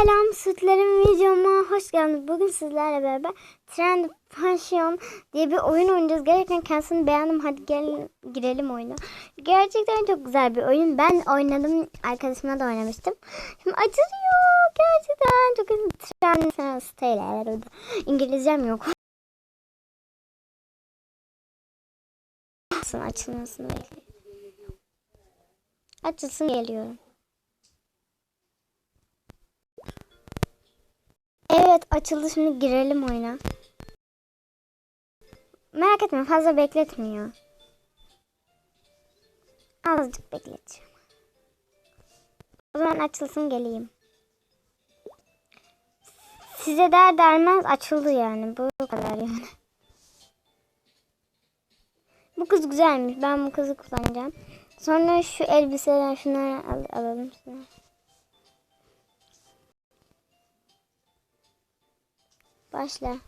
Selam sütlerim videoma hoş geldiniz. Bugün sizlerle beraber Trend Fashion diye bir oyun oynayacağız. Gerçekten kendisini beğendim. Hadi gelin girelim oyuna. Gerçekten çok güzel bir oyun. Ben oynadım. Arkadaşımla da oynamıştım. Şimdi açılıyor. Gerçekten çok güzel. Trend Style. İngilizcem yok. Açılmasını bekliyorum. Açılsın geliyorum. Evet açıldı şimdi girelim oyuna. Merak etme fazla bekletmiyor. Azıcık bekleteceğim. O zaman açılsın geleyim. Size der dermez açıldı yani. Bu kadar yani. Bu kız güzelmiş. Ben bu kızı kullanacağım. Sonra şu elbiseden şunları al alalım. Şunları. Başla.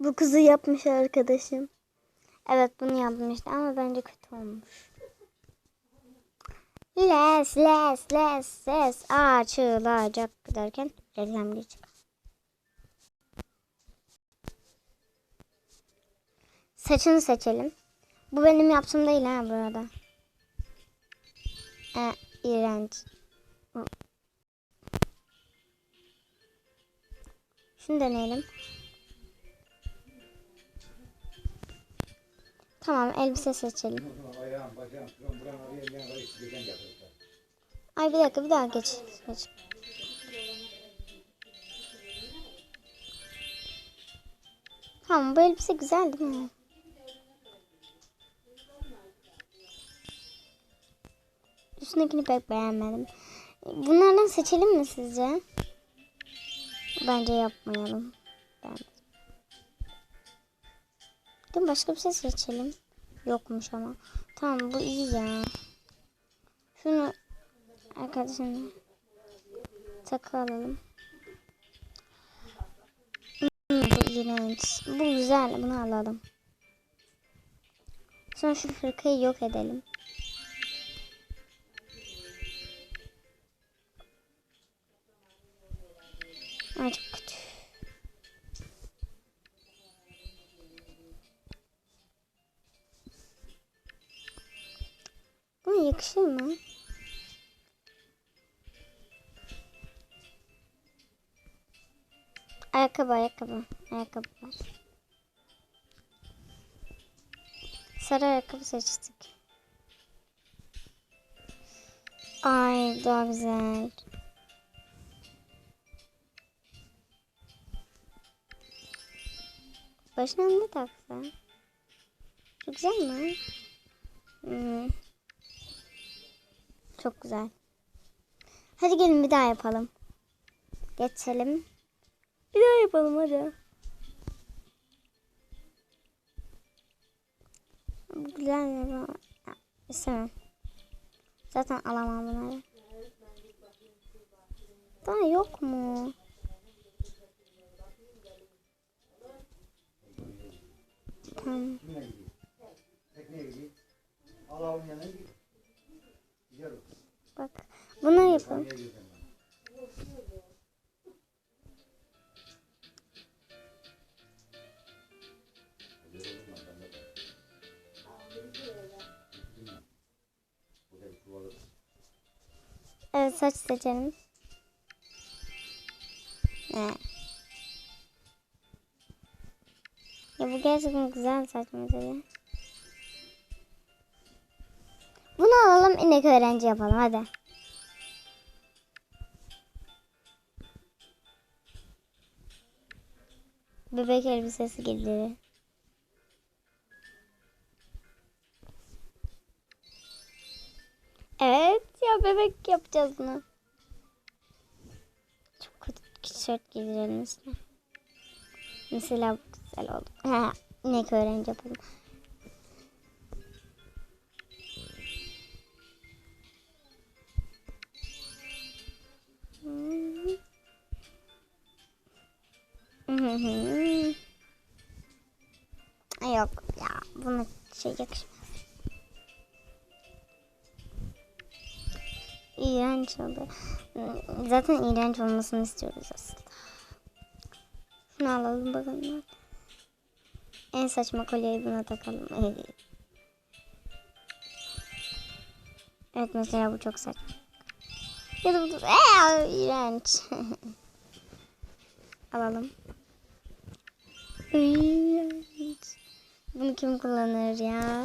Bu kızı yapmış arkadaşım. Evet bunu yapmıştı ama bence kötü olmuş. Les les les ses açılacak derken reklam geçecek. Saçını seçelim. Bu benim yaptığım değil ha burada. E, iğrenç. Şunu deneyelim. Tamam elbise seçelim. Ay bir dakika bir daha geç. geç. Tamam bu elbise güzel değil mi? Üstündekini pek beğenmedim. Bunlardan seçelim mi sizce? Bence yapmayalım. Ben. Değil mi? Başka bir şey seçelim. Yokmuş ama. Tamam bu iyi ya. Şunu arkadaşım takı alalım. Hmm, bu iğrenç. Bu güzel. Bunu alalım. Sonra şu hırkayı yok edelim. Ay çok kötü. Buna yakışır mı? Ayakkabı, ayakkabı. Ayakkabı var. Sarı ayakkabı seçtik. Ay daha güzel. Başına ne taksa? Çok güzel mi? Hmm. Çok güzel. Hadi gelin bir daha yapalım. Geçelim. Bir daha yapalım hadi. Güzel mi? İstemem. Zaten alamam bunları. Daha yok mu? Bak bunu yapalım. Evet saç seçelim. Ne? Ya bu gerçekten güzel saç modeli. Bunu alalım inek öğrenci yapalım hadi. Bebek elbisesi giydirir. Evet ya bebek yapacağız bunu. Çok kötü tişört giydirelim üstüne. Mesela bu güzel oldu. Ha, inek öğrenci yapalım. Ay Yok ya buna şey yakışmaz. iğrenç oldu. Zaten iğrenç olmasını istiyoruz aslında. Şunu alalım bakalım. En saçma kolyeyi buna takalım. Evet mesela bu çok saçma. Ya da bu Eee, iğrenç. alalım. İğrenç. Bunu kim kullanır ya?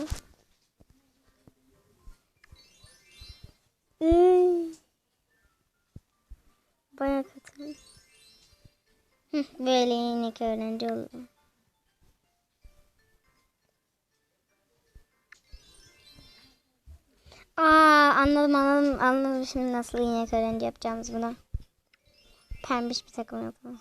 Baya kötü. Böyle yeni öğrenci oluyor. Aa anladım anladım anladım şimdi nasıl iğne öğrenci yapacağımız buna. Pembiş bir takım yapalım.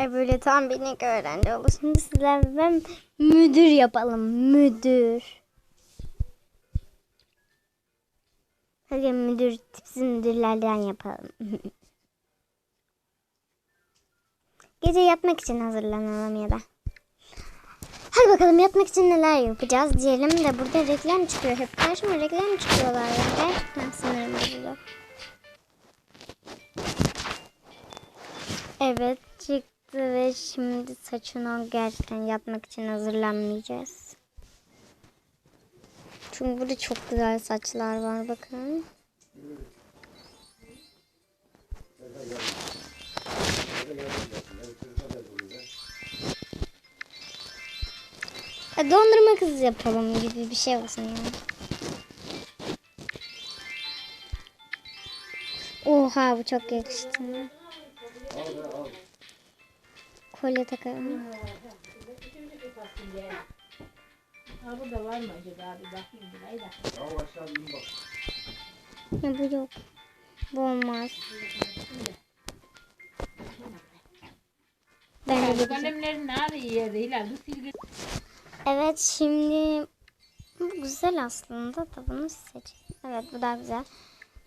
Ay böyle tam ne öğrenci olur. Şimdi sizler ben müdür yapalım. Müdür. Hadi müdür tipsiz müdürlerden yapalım. Gece yatmak için hazırlanalım ya da. Hadi bakalım yatmak için neler yapacağız diyelim de burada reklam çıkıyor. Hep karşıma reklam çıkıyorlar ya. Gerçekten sinirim. Evet çıktı ve şimdi saçına gerçekten yatmak için hazırlanmayacağız. Çünkü burada çok güzel saçlar var bakın. E, dondurma kız yapalım gibi bir şey olsun yani. Oha bu çok yakıştı. Kolye takalım. Ha burada var mı acaba? Bir bakayım burayı da. Ya bu yok. Bu olmaz. Ben de Bu kalemlerin bu silgi. Evet şimdi bu güzel aslında da bunu seçelim. Evet bu daha güzel.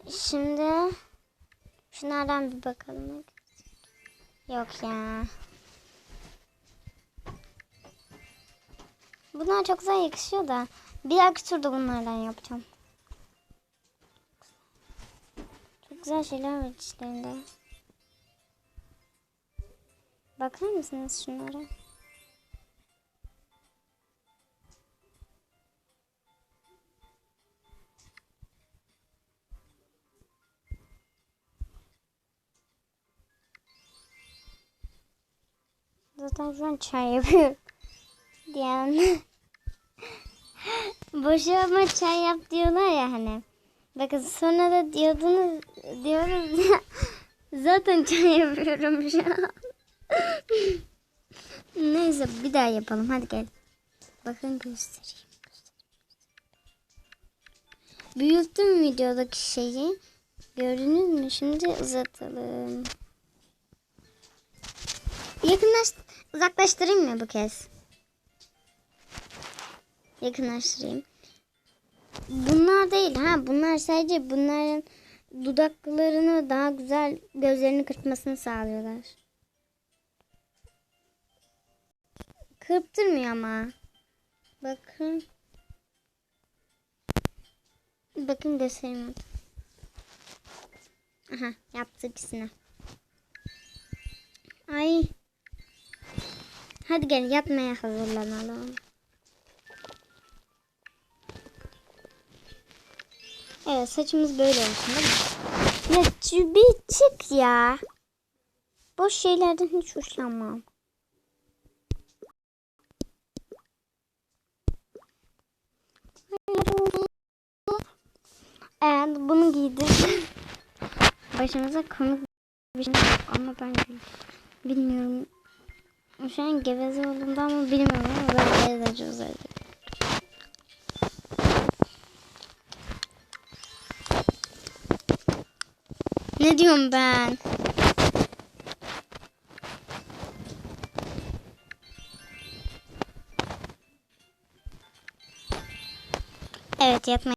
Şimdi şunlardan bir bakalım. Yok ya. Bunlar çok güzel yakışıyor da bir dahaki turda bunlardan yapacağım. Çok güzel şeyler var içlerinde. Bakar mısınız şunlara? Zaten şu an çay yapıyorum. Diyen. Boşu ama çay yap diyorlar ya hani. Bakın sonra da diyordunuz diyoruz. Zaten çay yapıyorum şu an. Neyse bir daha yapalım hadi gel. Bakın göstereyim. Büyüttüm videodaki şeyi. Gördünüz mü? Şimdi uzatalım. Yakınlaş, uzaklaştırayım mı bu kez? Yakınlaştırayım. Bunlar değil ha. Bunlar sadece bunların dudaklarını daha güzel gözlerini kırpmasını sağlıyorlar. Kırptırmıyor ama. Bakın. Bakın göstereyim. Aha yaptık ikisini. Ay. Hadi gel yatmaya hazırlanalım. Evet saçımız böyle olsun değil mi? Ya bir çık ya. Boş şeylerden hiç hoşlanmam. Evet bunu giydirdim. Başımıza komik bir şey yok ama ben bilmiyorum. Şu an geveze olduğumda ama bilmiyorum ama ben geveze Ne diyorum ben? Evet yapmaya.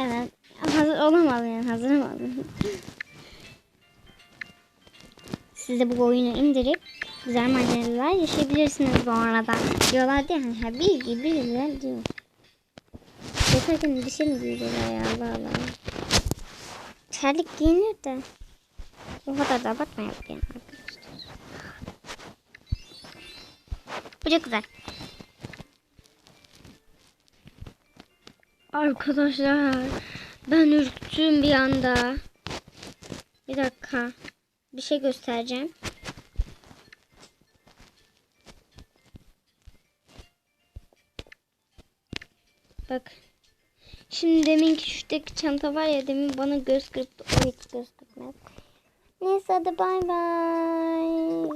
Evet. Hazır olamadım yani hazırlamadım. Siz de bu oyunu indirip güzel maceralar yaşayabilirsiniz bu arada. Diyorlar diye hani ha, bilgi diyor. Yaparken bir şey mi diyecekler ya Allah Allah. Terlik giyinir de. O kadar da abartmayalım yani arkadaşlar. Bu çok güzel. Arkadaşlar ben ürktüm bir anda. Bir dakika. Bir şey göstereceğim. Bak. Şimdi deminki şuradaki çanta var ya demin bana göz kırptı. O hiç göz kırpmaz. Neyse hadi bay bay.